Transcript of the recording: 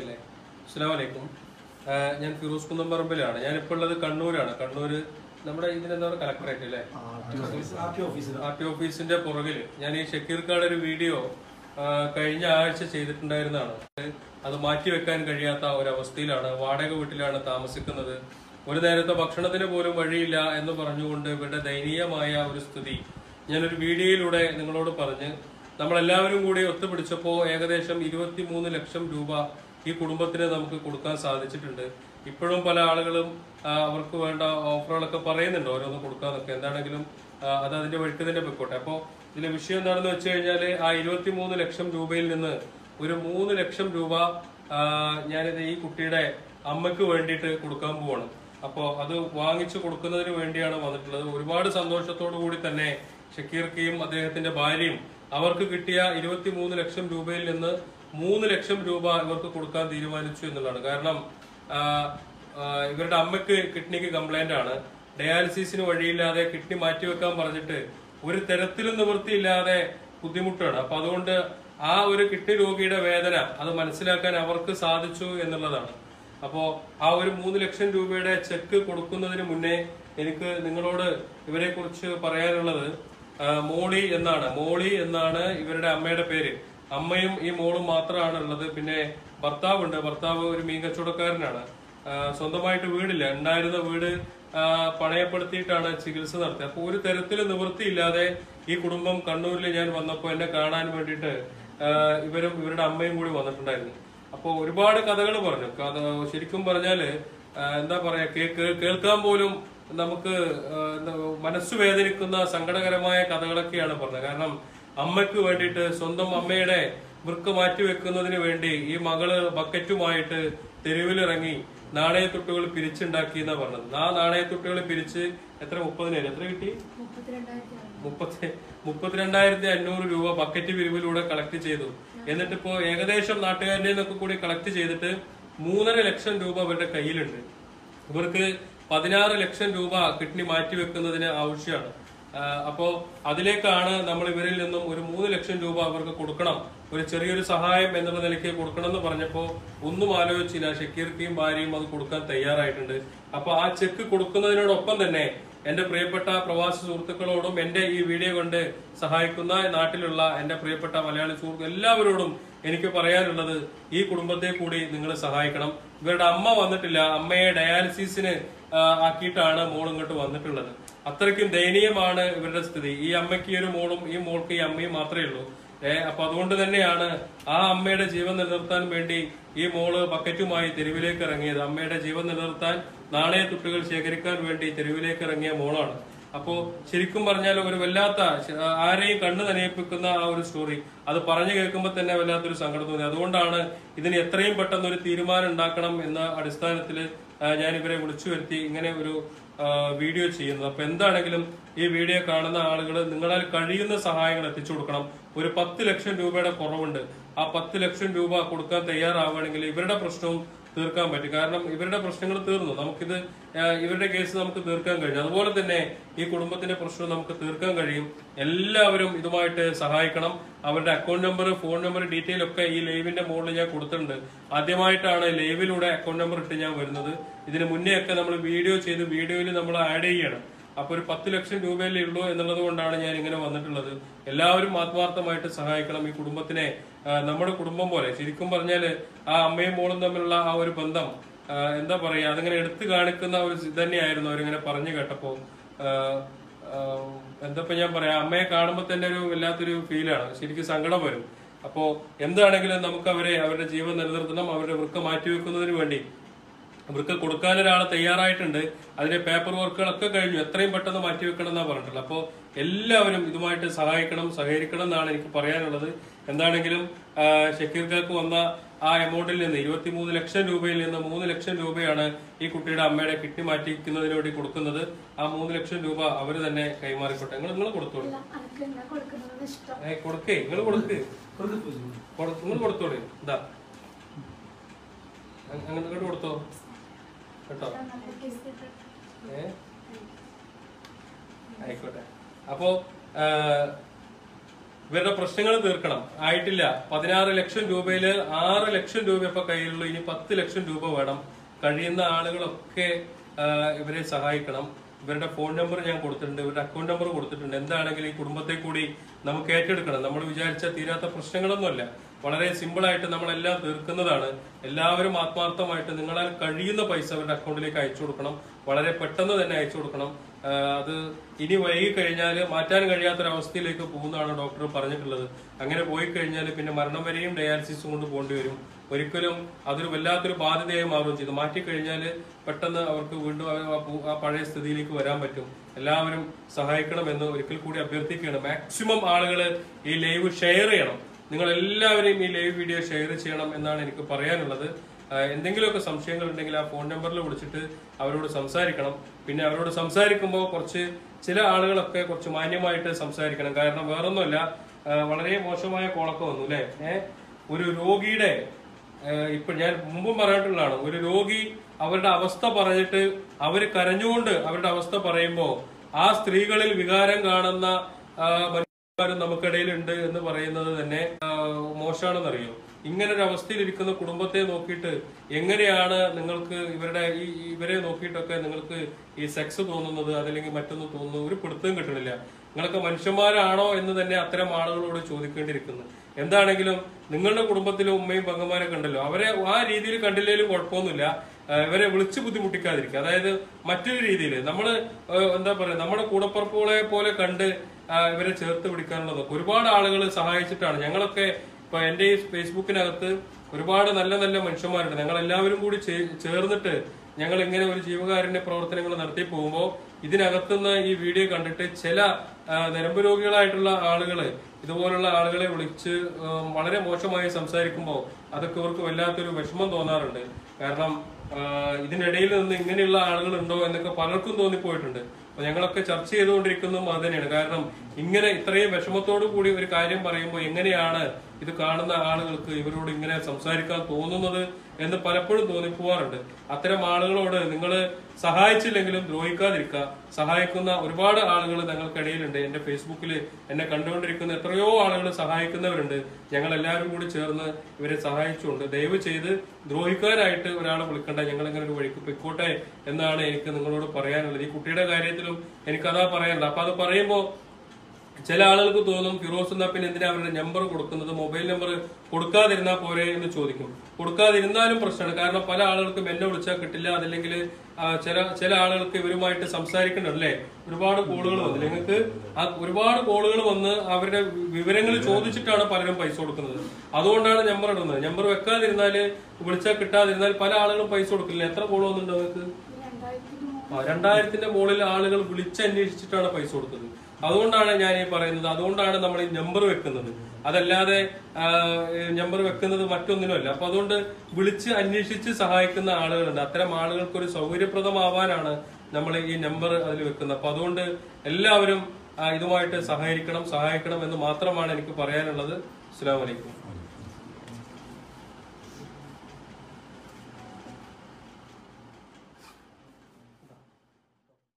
അല്ലേ അസ്സാം വലൈക്കും ഞാൻ ഫിറോസ് കുന്നംപറമ്പിലാണ് ഞാനിപ്പോൾ ഉള്ളത് കണ്ണൂരാണ്. കണ്ണൂർ നമ്മുടെ ഇതിനെന്താ പറയുക? കലക്ടറേറ്റ് അല്ലേ? ആർ ടി ഓഫീസിന്റെ പുറകിൽ. ഞാൻ ഈ ഷക്കീർ ഷക്കീർക്കാട് ഒരു വീഡിയോ കഴിഞ്ഞ ആഴ്ച ചെയ്തിട്ടുണ്ടായിരുന്നതാണ്. അത് മാറ്റിവെക്കാൻ കഴിയാത്ത ഒരവസ്ഥയിലാണ്. വാടക വീട്ടിലാണ് താമസിക്കുന്നത്. ഒരു നേരത്തെ ഭക്ഷണത്തിന് പോലും വഴിയില്ല എന്ന് പറഞ്ഞുകൊണ്ട് ഇവരുടെ ദയനീയമായ ഒരു സ്ഥിതി ഞാനൊരു വീഡിയോയിലൂടെ നിങ്ങളോട് പറഞ്ഞ് നമ്മളെല്ലാവരും കൂടി ഒത്തുപിടിച്ചപ്പോൾ ഏകദേശം ഇരുപത്തിമൂന്ന് ലക്ഷം രൂപ ഈ കുടുംബത്തിന് നമുക്ക് കൊടുക്കാൻ സാധിച്ചിട്ടുണ്ട്. ഇപ്പോഴും പല ആളുകളും അവർക്ക് വേണ്ട ഓഫറുകളൊക്കെ പറയുന്നുണ്ട് ഓരോന്ന് കൊടുക്കാന്നൊക്കെ. എന്താണെങ്കിലും അത് അതിന്റെ വഴിക്ക് തന്നെ പൊയ്ക്കോട്ടെ. അപ്പോൾ ഇതിലെ വിഷയം എന്താണെന്ന് വെച്ച് കഴിഞ്ഞാൽ ആ ഇരുപത്തി മൂന്ന് ലക്ഷം രൂപയിൽ നിന്ന് ഒരു മൂന്ന് ലക്ഷം രൂപ ഞാനിത് ഈ കുട്ടിയുടെ അമ്മയ്ക്ക് വേണ്ടിയിട്ട് കൊടുക്കാൻ പോവാണ്. അപ്പോൾ അത് വാങ്ങിച്ചു കൊടുക്കുന്നതിന് വേണ്ടിയാണ് വന്നിട്ടുള്ളത്. ഒരുപാട് സന്തോഷത്തോടു കൂടി തന്നെ ഷക്കീർക്കയും അദ്ദേഹത്തിന്റെ ഭാര്യയും അവർക്ക് കിട്ടിയ ഇരുപത്തിമൂന്ന് ലക്ഷം രൂപയിൽ നിന്ന് മൂന്ന് ലക്ഷം രൂപ ഇവർക്ക് കൊടുക്കാൻ തീരുമാനിച്ചു എന്നുള്ളതാണ്. കാരണം ഇവരുടെ അമ്മയ്ക്ക് കിഡ്നിക്ക് കംപ്ലൈന്റ് ആണ്. ഡയാലിസിസിന് വഴിയില്ലാതെ കിഡ്നി മാറ്റിവെക്കാൻ പറഞ്ഞിട്ട് ഒരു തരത്തിലും നിവൃത്തിയില്ലാതെ ബുദ്ധിമുട്ടാണ്. അപ്പൊ അതുകൊണ്ട് ആ ഒരു കിഡ്നി രോഗിയുടെ വേദന അത് മനസ്സിലാക്കാൻ അവർക്ക് സാധിച്ചു എന്നുള്ളതാണ്. അപ്പോ ആ ഒരു മൂന്ന് ലക്ഷം രൂപയുടെ ചെക്ക് കൊടുക്കുന്നതിന് മുന്നേ എനിക്ക് നിങ്ങളോട് ഇവരെ കുറിച്ച് പറയാനുള്ളത് മോളി എന്നാണ്. മോളി എന്നാണ് ഇവരുടെ അമ്മയുടെ പേര്. അമ്മയും ഈ മോളും മാത്രമാണ് ഉള്ളത് പിന്നെ ഭർത്താവുണ്ട്. ഭർത്താവ് ഒരു മീൻ കച്ചവടക്കാരനാണ്. സ്വന്തമായിട്ട് വീടില്ല. ഉണ്ടായിരുന്ന വീട് പണയപ്പെടുത്തിയിട്ടാണ് ചികിത്സ നടത്തിയത്. അപ്പോൾ ഒരു തരത്തിലും നിവൃത്തിയില്ലാതെ ഈ കുടുംബം കണ്ണൂരിൽ ഞാൻ വന്നപ്പോൾ എന്നെ കാണാൻ വേണ്ടിയിട്ട് ഇവരും ഇവരുടെ അമ്മയും കൂടി വന്നിട്ടുണ്ടായിരുന്നു. അപ്പോൾ ഒരുപാട് കഥകൾ പറഞ്ഞു. കഥ ശരിക്കും പറഞ്ഞാൽ എന്താ പറയാ കേൾക്കാൻ പോലും നമുക്ക് മനസ്സ് വേദനിക്കുന്ന സങ്കടകരമായ കഥകളൊക്കെയാണ് പറഞ്ഞത്. കാരണം അമ്മയ്ക്ക് വേണ്ടിയിട്ട് സ്വന്തം അമ്മയുടെ മാറ്റി മാറ്റിവെക്കുന്നതിന് വേണ്ടി ഈ മകൾ ബക്കറ്റുമായിട്ട് തെരുവിലിറങ്ങി നാണയത്തുട്ടുകൾ പിരിച്ചുണ്ടാക്കി എന്നാ പറഞ്ഞത്. ആ നാണയത്തുട്ടുകൾ പിരിച്ച് എത്ര മുപ്പതിനായിരം എത്ര കിട്ടി? മുപ്പത്തി മുപ്പത്തിരണ്ടായിരത്തി അഞ്ഞൂറ് രൂപ ബക്കറ്റ് പിരിവിലൂടെ കളക്ട് ചെയ്തു. എന്നിട്ട് ഇപ്പോ ഏകദേശം നാട്ടുകാരുടെ നിന്നൊക്കെ കൂടി കളക്ട് ചെയ്തിട്ട് മൂന്നര ലക്ഷം രൂപ അവരുടെ കയ്യിലുണ്ട്. ഇവർക്ക് പതിനാറ് ലക്ഷം രൂപ കിഡ്നി മാറ്റിവെക്കുന്നതിന് ആവശ്യമാണ്. ആ, അപ്പോ അതിലേക്കാണ് നമ്മൾ ഇവരിൽ നിന്നും ഒരു മൂന്ന് ലക്ഷം രൂപ അവർക്ക് കൊടുക്കണം. ഒരു ചെറിയൊരു സഹായം എന്നുള്ള നിലയ്ക്ക് കൊടുക്കണം എന്ന് പറഞ്ഞപ്പോ ഒന്നും ആലോചിച്ചില്ല ഷക്കീർക്കയും ഭാര്യയും അത് കൊടുക്കാൻ തയ്യാറായിട്ടുണ്ട്. അപ്പോൾ ആ ചെക്ക് കൊടുക്കുന്നതിനോടൊപ്പം തന്നെ എന്റെ പ്രിയപ്പെട്ട പ്രവാസി സുഹൃത്തുക്കളോടും എന്റെ ഈ വീഡിയോ കൊണ്ട് സഹായിക്കുന്ന നാട്ടിലുള്ള എന്റെ പ്രിയപ്പെട്ട മലയാളി സുഹൃത്തു എല്ലാവരോടും എനിക്ക് പറയാനുള്ളത് ഈ കുടുംബത്തെ കൂടി നിങ്ങൾ സഹായിക്കണം. ഇവരുടെ അമ്മ വന്നിട്ടില്ല. അമ്മയെ ഡയാലിസിസിന് ആക്കിയിട്ടാണ് മോൾ ഇങ്ങോട്ട് വന്നിട്ടുള്ളത്. അത്രയ്ക്കും ദയനീയമാണ് ഇവരുടെ സ്ഥിതി. ഈ അമ്മയ്ക്ക് ഒരു മോളും ഈ മോൾക്ക് ഈ അമ്മയും മാത്രമേ ഉള്ളൂ. ഏഹ് അപ്പൊ അതുകൊണ്ട് തന്നെയാണ് ആ അമ്മയുടെ ജീവൻ നിലനിർത്താൻ വേണ്ടി ഈ മോൾ ബക്കറ്റുമായി തെരുവിലേക്ക് ഇറങ്ങിയത്. അമ്മയുടെ ജീവൻ നിലനിർത്താൻ നാണയ തുട്ടുകൾ ശേഖരിക്കാൻ വേണ്ടി തെരുവിലേക്ക് ഇറങ്ങിയ മോളാണ്. അപ്പോ ശരിക്കും പറഞ്ഞാൽ ഒരു വല്ലാത്ത ആരെയും കണ്ണു നനയിപ്പിക്കുന്ന ആ ഒരു സ്റ്റോറി. അത് പറഞ്ഞു കേൾക്കുമ്പോൾ തന്നെ വല്ലാത്തൊരു സങ്കടം തോന്നി. അതുകൊണ്ടാണ് ഇതിന് എത്രയും പെട്ടെന്ന് ഒരു തീരുമാനം ഉണ്ടാക്കണം എന്ന അടിസ്ഥാനത്തിൽ ഞാൻ ഇവരെ വിളിച്ചു വരുത്തി. ഇങ്ങനെ ഒരു വീഡിയോ ചെയ്യുന്നത്. അപ്പോൾ എന്താണെങ്കിലും ഈ വീഡിയോ കാണുന്ന ആളുകൾ നിങ്ങളാൽ കഴിയുന്ന സഹായങ്ങൾ എത്തിച്ചു കൊടുക്കണം. ഒരു പത്ത് ലക്ഷം രൂപയുടെ കുറവുണ്ട്. ആ പത്ത് ലക്ഷം രൂപ കൊടുക്കാൻ തയ്യാറാവുകയാണെങ്കിൽ ഇവരുടെ പ്രശ്നവും തീർക്കാൻ പറ്റും. കാരണം ഇവരുടെ പ്രശ്നങ്ങൾ തീർന്നു. നമുക്കിത് ഇവരുടെ കേസ് നമുക്ക് തീർക്കാൻ കഴിയും അതുപോലെ തന്നെ ഈ കുടുംബത്തിന്റെ പ്രശ്നം നമുക്ക് തീർക്കാൻ കഴിയും. എല്ലാവരും ഇതുമായിട്ട് സഹായിക്കണം. അവരുടെ account number phone number detail ഒക്കെ ഈ ലൈവിന്റെ മുകളിൽ ഞാൻ കൊടുത്തിട്ടുണ്ട്. ആദ്യമായിട്ടാണ് ലൈവിലൂടെ അക്കൗണ്ട് നമ്പർ ഇട്ട് ഞാൻ വരുന്നത്. ഇതിന് മുന്നേ ഒക്കെ നമ്മൾ വീഡിയോ ചെയ്ത് വീഡിയോയിൽ നമ്മൾ ആഡ് ചെയ്യണം. അപ്പൊ ഒരു പത്ത് ലക്ഷം രൂപയിലേ ഉള്ളൂ എന്നുള്ളത് കൊണ്ടാണ് ഞാൻ ഇങ്ങനെ വന്നിട്ടുള്ളത്. എല്ലാവരും ആത്മാർത്ഥമായിട്ട് സഹായിക്കണം. ഈ കുടുംബത്തിനെ നമ്മുടെ കുടുംബം പോലെ. ശരിക്കും പറഞ്ഞാൽ ആ അമ്മയും മോളും തമ്മിലുള്ള ആ ഒരു ബന്ധം എന്താ പറയാ അതിങ്ങനെ എടുത്തു കാണിക്കുന്ന ഒരു തന്നെയായിരുന്നു അവരിങ്ങനെ പറഞ്ഞു കേട്ടപ്പോ. ആ, ആ, എന്താ ഞാൻ പറയാ അമ്മയെ കാണുമ്പോൾ തന്നെ ഒരു വല്ലാത്തൊരു ഫീലാണ് ശരിക്കും സങ്കടം വരും. അപ്പോ എന്താണെങ്കിലും നമുക്ക് അവരെ അവരുടെ ജീവൻ നിലനിർത്തണം അവരുടെ വൃക്ക മാറ്റിവെക്കുന്നതിന് വേണ്ടി അവർക്ക് കൊടുക്കാൻ ഒരാൾ തയ്യാറായിട്ടുണ്ട്. അതിന്റെ പേപ്പർ വർക്കുകളൊക്കെ കഴിഞ്ഞു. എത്രയും പെട്ടെന്ന് മാറ്റിവെക്കണം എന്നാ പറഞ്ഞിട്ടുള്ളത്. അപ്പോൾ എല്ലാവരും ഇതുമായിട്ട് സഹായിക്കണം സഹകരിക്കണം എന്നാണ് എനിക്ക് പറയാനുള്ളത്. എന്താണെങ്കിലും ഷക്കീർക്കാർക്ക് ഷക്കീർ വന്ന ആ എമൗണ്ടിൽ നിന്ന് ഇരുപത്തിമൂന്ന് ലക്ഷം രൂപയിൽ നിന്ന് മൂന്ന് ലക്ഷം രൂപയാണ് ഈ കുട്ടിയുടെ അമ്മയുടെ കിഡ്നി മാറ്റിക്കുന്നതിന് വേണ്ടി കൊടുക്കുന്നത്. ആ മൂന്ന് ലക്ഷം രൂപ അവർ തന്നെ കൈമാറിക്കോട്ടെ. നിങ്ങൾ നിങ്ങൾ കൊടുത്തോളൂ. ഏ കൊടുക്കേ. നിങ്ങൾ കൊടുക്ക്. നിങ്ങൾ കൊടുത്തോളൂ. ഇതാ. അങ്ങനെ കൊടുത്തോ. കേട്ടോ. ഏ? ആയിക്കോട്ടെ. അപ്പോ ഇവരുടെ പ്രശ്നങ്ങൾ തീർക്കണം. ആയിട്ടില്ല. പതിനാറ് ലക്ഷം രൂപയിൽ ആറ് ലക്ഷം രൂപ ഇപ്പൊ കയ്യിലുള്ളൂ. ഇനി പത്ത് ലക്ഷം രൂപ വേണം. കഴിയുന്ന ആളുകളൊക്കെ ഇവരെ സഹായിക്കണം. ഇവരുടെ ഫോൺ നമ്പർ ഞാൻ കൊടുത്തിട്ടുണ്ട്. ഇവരുടെ അക്കൗണ്ട് നമ്പർ കൊടുത്തിട്ടുണ്ട്. എന്താണെങ്കിലും ഈ കുടുംബത്തെ കൂടി നമുക്ക് ഏറ്റെടുക്കണം. നമ്മൾ വിചാരിച്ച തീരാത്ത പ്രശ്നങ്ങളൊന്നുമല്ല. വളരെ സിമ്പിളായിട്ട് നമ്മളെല്ലാം തീർക്കുന്നതാണ്. എല്ലാവരും ആത്മാർത്ഥമായിട്ട് നിങ്ങളാൽ കഴിയുന്ന പൈസ അവരുടെ അക്കൗണ്ടിലേക്ക് അയച്ചു കൊടുക്കണം. വളരെ പെട്ടെന്ന് തന്നെ അയച്ചു കൊടുക്കണം. അത് ഇനി വൈകി കഴിഞ്ഞാൽ മാറ്റാൻ കഴിയാത്തൊരവസ്ഥയിലേക്ക് പോകുന്നതാണ് ഡോക്ടർ പറഞ്ഞിട്ടുള്ളത്. അങ്ങനെ പോയി കഴിഞ്ഞാൽ പിന്നെ മരണം വരെയും ഡയാലിസിസും കൊണ്ട് പോകേണ്ടി വരും. ഒരിക്കലും അതൊരു വല്ലാത്തൊരു ബാധ്യതയായി മാറുകയും ചെയ്തു. മാറ്റിക്കഴിഞ്ഞാൽ പെട്ടെന്ന് അവർക്ക് വീണ്ടും ആ- പഴയ സ്ഥിതിയിലേക്ക് വരാൻ പറ്റും. എല്ലാവരും സഹായിക്കണമെന്ന് ഒരിക്കൽ കൂടി അഭ്യർത്ഥിക്കുകയാണ്. മാക്സിമം ആളുകൾ ഈ ലൈവ് ഷെയർ ചെയ്യണം. നിങ്ങൾ എല്ലാവരെയും ഈ ലൈവ് വീഡിയോ ഷെയർ ചെയ്യണം എന്നാണ് എനിക്ക് പറയാനുള്ളത്. എന്തെങ്കിലുമൊക്കെ സംശയങ്ങൾ ഉണ്ടെങ്കിൽ ആ ഫോൺ നമ്പറിൽ വിളിച്ചിട്ട് അവരോട് സംസാരിക്കണം. പിന്നെ അവരോട് സംസാരിക്കുമ്പോൾ കുറച്ച് ചില ആളുകളൊക്കെ കുറച്ച് മാന്യമായിട്ട് സംസാരിക്കണം. കാരണം വേറൊന്നുമല്ല വളരെ മോശമായ കോളൊക്കെ വന്നു അല്ലേ ഒരു രോഗിയുടെ ഇപ്പൊ ഞാൻ മുമ്പും പറഞ്ഞിട്ടുള്ളതാണ്. ഒരു രോഗി അവരുടെ അവസ്ഥ പറഞ്ഞിട്ട് അവർ കരഞ്ഞുകൊണ്ട് അവരുടെ അവസ്ഥ പറയുമ്പോൾ ആ സ്ത്രീകളിൽ വികാരം കാണുന്ന നമുക്കിടയിലുണ്ട് എന്ന് പറയുന്നത് തന്നെ മോശമാണെന്നറിയോ? ഇങ്ങനെ ഒരു അവസ്ഥയിൽ ഇരിക്കുന്ന കുടുംബത്തെ നോക്കിയിട്ട് എങ്ങനെയാണ് നിങ്ങൾക്ക് ഇവരുടെ ഈ ഇവരെ നോക്കിയിട്ടൊക്കെ നിങ്ങൾക്ക് ഈ സെക്സ് തോന്നുന്നത് അതല്ലെങ്കിൽ മറ്റൊന്നും തോന്നുന്നത്? ഒരു പിടുത്തവും കിട്ടണില്ല. നിങ്ങളൊക്കെ മനുഷ്യന്മാരാണോ എന്ന് തന്നെ അത്തരം ആളുകളോട് ചോദിക്കേണ്ടിയിരിക്കുന്നു. എന്താണെങ്കിലും നിങ്ങളുടെ കുടുംബത്തിലെ ഉമ്മയും പങ്കന്മാരൊക്കെ കണ്ടല്ലോ അവരെ ആ രീതിയിൽ കണ്ടില്ലെങ്കിലും കുഴപ്പമൊന്നുമില്ല. ഇവരെ വിളിച്ച് ബുദ്ധിമുട്ടിക്കാതിരിക്കുക. അതായത് മറ്റൊരു രീതിയിൽ നമ്മൾ എന്താ പറയാ നമ്മുടെ കൂടപ്പുറപ്പുകളെ പോലെ കണ്ട് ഇവരെ ചേർത്ത് പിടിക്കാനുള്ളതൊക്കെ. ഒരുപാട് ആളുകൾ സഹായിച്ചിട്ടാണ്. ഞങ്ങളൊക്കെ ഇപ്പൊ എന്റെ ഈ ഫേസ്ബുക്കിനകത്ത് ഒരുപാട് നല്ല നല്ല മനുഷ്യന്മാരുണ്ട്. ഞങ്ങൾ എല്ലാവരും കൂടി ചേർന്നിട്ട് ഞങ്ങൾ ഇങ്ങനെ ഒരു ജീവകാരുണ്യ പ്രവർത്തനങ്ങൾ നടത്തി പോകുമ്പോൾ ഇതിനകത്തുനിന്ന് ഈ വീഡിയോ കണ്ടിട്ട് ചില നിരമ്പ് രോഗികളായിട്ടുള്ള ആളുകൾ ഇതുപോലുള്ള ആളുകളെ വിളിച്ച് വളരെ മോശമായി സംസാരിക്കുമ്പോൾ അതൊക്കെ ഇവർക്ക് വല്ലാത്തൊരു വിഷമം തോന്നാറുണ്ട്. കാരണം ഇതിനിടയിൽ നിന്ന് ഇങ്ങനെയുള്ള ആളുകൾ ഉണ്ടോ എന്നൊക്കെ പലർക്കും തോന്നിപ്പോയിട്ടുണ്ട്. അപ്പൊ ഞങ്ങളൊക്കെ ചർച്ച ചെയ്തുകൊണ്ടിരിക്കുന്നതും അത് തന്നെയാണ്. കാരണം ഇങ്ങനെ ഇത്രയും വിഷമത്തോടു കൂടി ഒരു കാര്യം പറയുമ്പോൾ എങ്ങനെയാണ് ഇത് കാണുന്ന ആളുകൾക്ക് ഇവരോട് ഇങ്ങനെ സംസാരിക്കാൻ തോന്നുന്നത് എന്ന് പലപ്പോഴും തോന്നിപ്പോവാറുണ്ട്. അത്തരം ആളുകളോട് നിങ്ങൾ സഹായിച്ചില്ലെങ്കിലും ദ്രോഹിക്കാതിരിക്കുക സഹായിക്കുന്ന ഒരുപാട് ആളുകൾ ഞങ്ങൾക്കിടയിലുണ്ട്. എന്റെ ഫേസ്ബുക്കിൽ എന്നെ കണ്ടുകൊണ്ടിരിക്കുന്ന എത്രയോ ആളുകൾ സഹായിക്കുന്നവരുണ്ട്. ഞങ്ങൾ എല്ലാവരും കൂടി ചേർന്ന് ഇവരെ സഹായിച്ചുകൊണ്ട് ദയവ് ചെയ്ത് ദ്രോഹിക്കാനായിട്ട് ഒരാളെ വിളിക്കണ്ട. ഞങ്ങൾ ഇങ്ങനെ ഒരു വഴിക്ക് പൊയ്ക്കോട്ടെ എന്നാണ് എനിക്ക് നിങ്ങളോട് പറയാനുള്ളത്. ഈ കുട്ടിയുടെ കാര്യത്തിലും എനിക്കതാ പറയാനുള്ളത്. അപ്പൊ അത് പറയുമ്പോൾ ചില ആളുകൾക്ക് തോന്നും ഫിറോസ് എന്നാ പിന്നെ എന്തിനാ അവരുടെ നമ്പർ കൊടുക്കുന്നത്? മൊബൈൽ നമ്പർ കൊടുക്കാതിരുന്നാൽ പോരെ എന്ന് ചോദിക്കും. കൊടുക്കാതിരുന്നാലും പ്രശ്നമാണ്. കാരണം പല ആളുകൾക്കും എന്നെ വിളിച്ചാൽ കിട്ടില്ല. അതല്ലെങ്കിൽ ചില ചില ആളുകൾക്ക് ഇവരുമായിട്ട് സംസാരിക്കണ്ടല്ലേ ഒരുപാട് കോളുകൾ വന്നില്ല നിങ്ങൾക്ക് ആ ഒരുപാട് കോളുകൾ വന്ന് അവരുടെ വിവരങ്ങൾ ചോദിച്ചിട്ടാണ് പലരും പൈസ കൊടുക്കുന്നത്. അതുകൊണ്ടാണ് നമ്പർ ഇടുന്നത്. നമ്പർ വെക്കാതിരുന്നാൽ വിളിച്ചാൽ കിട്ടാതിരുന്നാൽ പല ആളുകളും പൈസ കൊടുക്കില്ല. എത്ര കോൾ വന്നിട്ടുണ്ട് നിങ്ങൾക്ക് രണ്ടായിരത്തിന്റെ മുകളിൽ ആളുകൾ വിളിച്ചന്വേഷിച്ചിട്ടാണ് പൈസ കൊടുത്തത്. അതുകൊണ്ടാണ് ഞാൻ ഈ പറയുന്നത്. അതുകൊണ്ടാണ് നമ്മൾ ഈ നമ്പർ വെക്കുന്നത്. അതല്ലാതെ നമ്പർ വെക്കുന്നത് മറ്റൊന്നിനുമല്ല. അപ്പൊ അതുകൊണ്ട് വിളിച്ച് അന്വേഷിച്ച് സഹായിക്കുന്ന ആളുകളുണ്ട്. അത്തരം ആളുകൾക്ക് ഒരു സൗകര്യപ്രദമാവാനാണ് നമ്മൾ ഈ നമ്പർ അതിൽ വെക്കുന്നത്. അപ്പൊ അതുകൊണ്ട് എല്ലാവരും ഇതുമായിട്ട് സഹകരിക്കണം സഹായിക്കണം എന്ന് മാത്രമാണ് എനിക്ക് പറയാനുള്ളത്. അസ്സാം വലൈക്കും